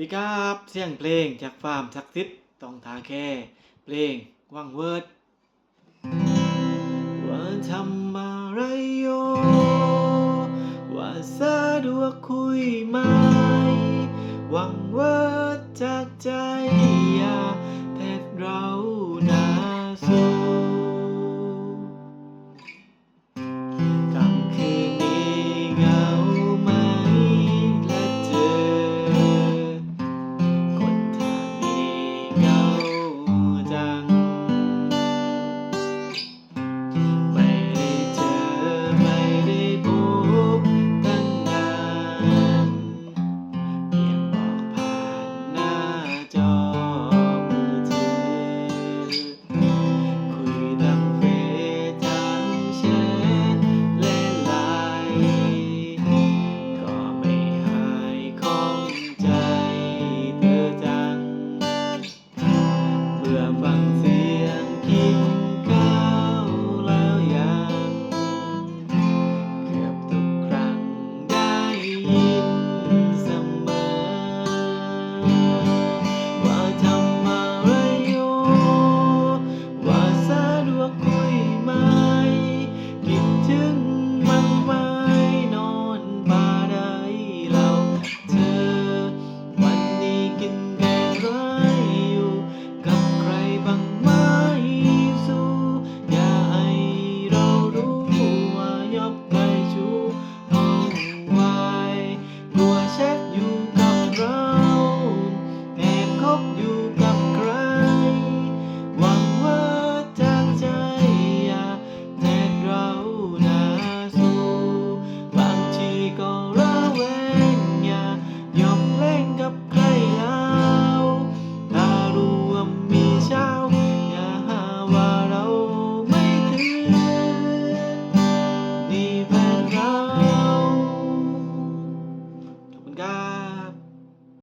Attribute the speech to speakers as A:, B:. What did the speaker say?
A: สดีครับเสียงเพลงจากฟาร์มศักดิ์สิทธิ์ต้องทางแค่เพลงวังเวิร์ดว่าทำอะไรโยว่าสะดวกคุยไหมวังเวิร์ดจากใจ